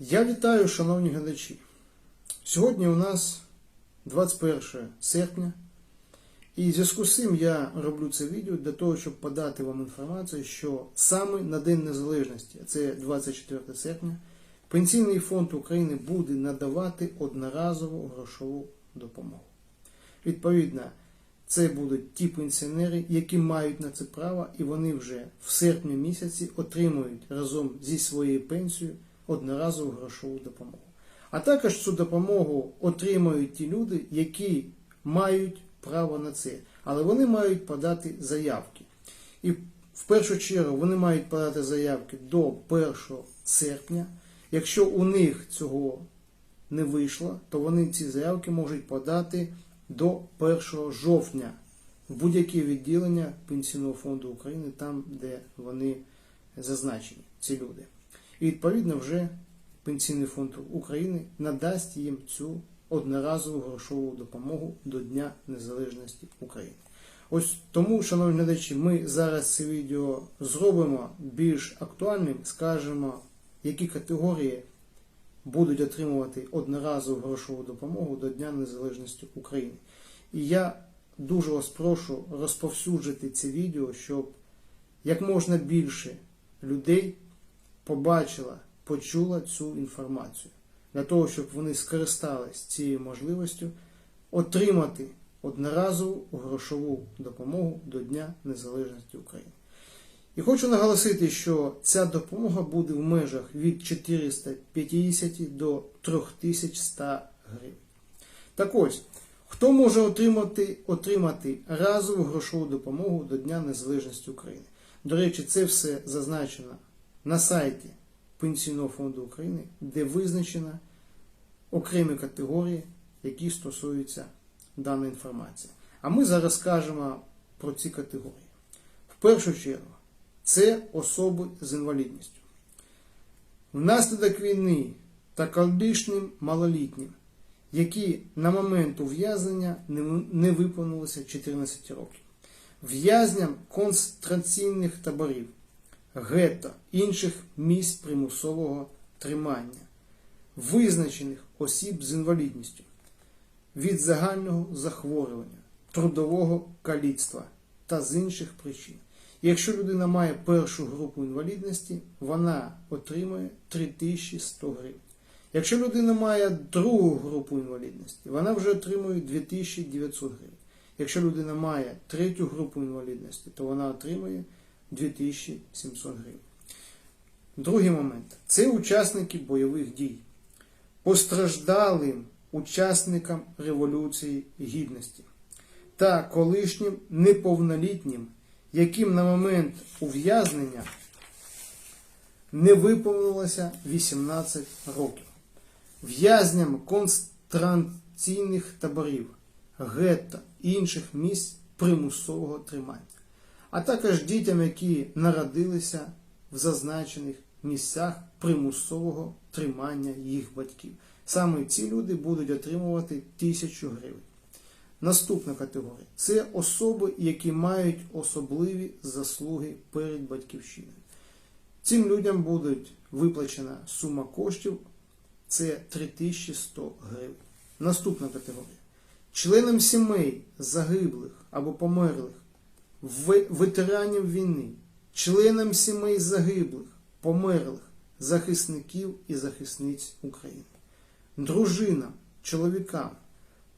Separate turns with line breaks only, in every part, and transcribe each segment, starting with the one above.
Я вітаю, шановні глядачі. Сьогодні у нас 21 серпня, і в зв'язку з цим я роблю це відео для того, щоб подати вам інформацію, що саме на День Незалежності, це 24 серпня, Пенсійний фонд України буде надавати одноразову грошову допомогу. Відповідно, це будуть ті пенсіонери, які мають на це право, і вони вже в серпні місяці отримують разом зі своєю пенсією одноразову грошову допомогу. А також цю допомогу отримують ті люди, які мають право на це, але вони мають подати заявки. І в першу чергу вони мають подати заявки до 1 серпня. Якщо у них цього не вийшло, то вони ці заявки можуть подати до 1 жовтня в будь-яке відділення Пенсійного фонду України, там, де вони зазначені, ці люди. І відповідно вже Пенсійний фонд України надасть їм цю одноразову грошову допомогу до Дня Незалежності України. Ось тому, шановні глядачі, ми зараз це відео зробимо більш актуальним, скажемо, які категорії будуть отримувати одноразову грошову допомогу до Дня Незалежності України. І я дуже вас прошу розповсюджити це відео, щоб як можна більше людей побачила, почула цю інформацію, для того, щоб вони скористались цією можливістю отримати одноразову грошову допомогу до Дня Незалежності України. І хочу наголосити, що ця допомога буде в межах від 450 до 3100 гривень. Так ось, хто може отримати, отримати разову грошову допомогу до Дня Незалежності України? До речі, це все зазначено на сайті Пенсійного фонду України, де визначено окремі категорії, які стосуються даної інформації. А ми зараз скажемо про ці категорії. В першу чергу, це особи з інвалідністю. Внаслідок війни та колишнім малолітнім, які на момент ув'язнення не виповнилося 14 років, в'язням концентраційних таборів, гетто, інших місць примусового тримання, визначених осіб з інвалідністю від загального захворювання, трудового каліцтва та з інших причин. Якщо людина має першу групу інвалідності, вона отримує 3100 гривень. Якщо людина має другу групу інвалідності, вона вже отримує 2900 гривень. Якщо людина має третю групу інвалідності, то вона отримує 2700 гривень. Другий момент. Це учасники бойових дій, постраждалим учасникам Революції Гідності та колишнім неповнолітнім яким на момент ув'язнення не виповнилося 18 років, в'язням концентраційних таборів, гетто інших місць примусового тримання, а також дітям, які народилися в зазначених місцях примусового тримання їх батьків. Саме ці люди будуть отримувати тисячу гривень. Наступна категорія це особи, які мають особливі заслуги перед батьківщиною. Цим людям буде виплачена сума коштів це 3100 гривень. Наступна категорія. Членам сімей загиблих або померлих, ветеранів війни, членам сімей загиблих, померлих, захисників і захисниць України, дружинам, чоловікам,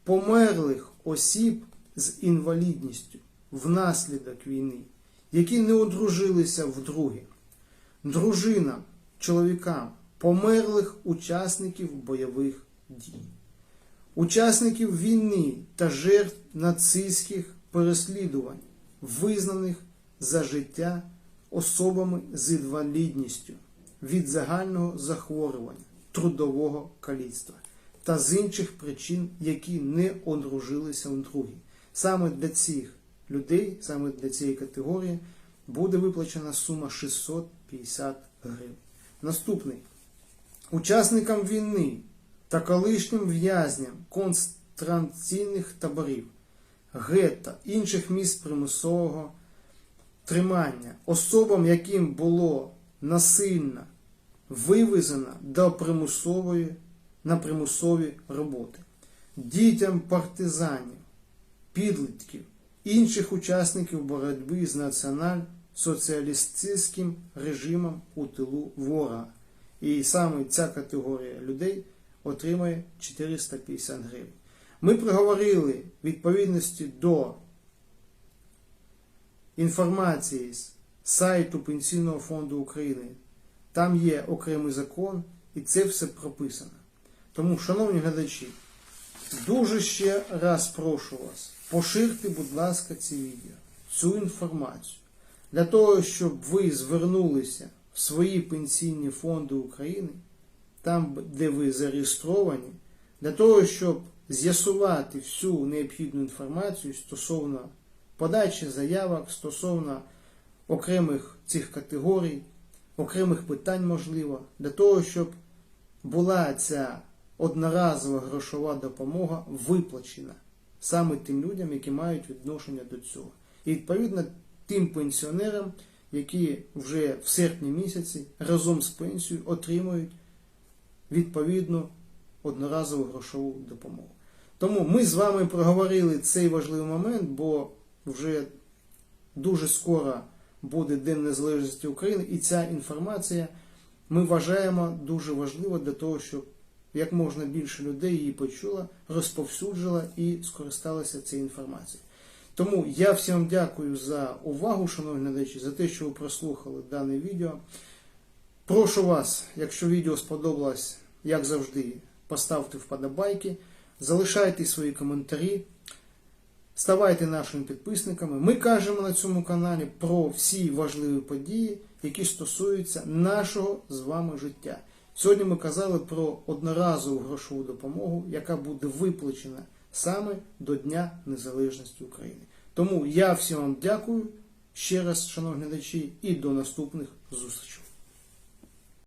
померлих осіб з інвалідністю внаслідок війни, які не одружилися вдруге, дружинам, чоловікам, померлих учасників бойових дій, учасників війни та жертв нацистських переслідувань, визнаних за життя особами з інвалідністю від загального захворювання, трудового каліцтва та з інших причин, які не одружилися вдруге. Саме для цих людей, саме для цієї категорії, буде виплачена сума 650 гривень. Наступний. Учасникам війни та колишнім в'язням концентраційних таборів, гетто, інших місць примусового тримання, особам, яким було насильно вивезена до примусової на примусові роботи. Дітям партизанів, підлітків, інших учасників боротьби з націонал-соціалістичним режимом у тилу ворога. І саме ця категорія людей отримає 450 гривень. Ми проговорили відповідності до інформації з сайту Пенсійного фонду України. Там є окремий закон, і це все прописано. Тому, шановні глядачі, дуже ще раз прошу вас, поширте, будь ласка, ці відео, цю інформацію, для того, щоб ви звернулися в свої пенсійні фонди України, там, де ви зареєстровані, для того, щоб з'ясувати всю необхідну інформацію стосовно подачі заявок, стосовно окремих цих категорій, окремих питань, можливо, для того, щоб була ця одноразова грошова допомога виплачена саме тим людям, які мають відношення до цього. І відповідно тим пенсіонерам, які вже в серпні місяці разом з пенсією отримують відповідну одноразову грошову допомогу. Тому ми з вами проговорили цей важливий момент, бо вже дуже скоро буде День Незалежності України, і ця інформація ми вважаємо дуже важливо для того, щоб як можна більше людей її почула, розповсюджила і скористалася цією інформацією. Тому я всім дякую за увагу, шановні глядачі, за те, що ви прослухали дане відео. Прошу вас, якщо відео сподобалось, як завжди, поставте вподобайки, залишайте свої коментарі, ставайте нашими підписниками. Ми кажемо на цьому каналі про всі важливі події, які стосуються нашого з вами життя. Сьогодні ми казали про одноразову грошову допомогу, яка буде виплачена саме до Дня Незалежності України. Тому я всім вам дякую ще раз, шановні глядачі, і до наступних зустрічей.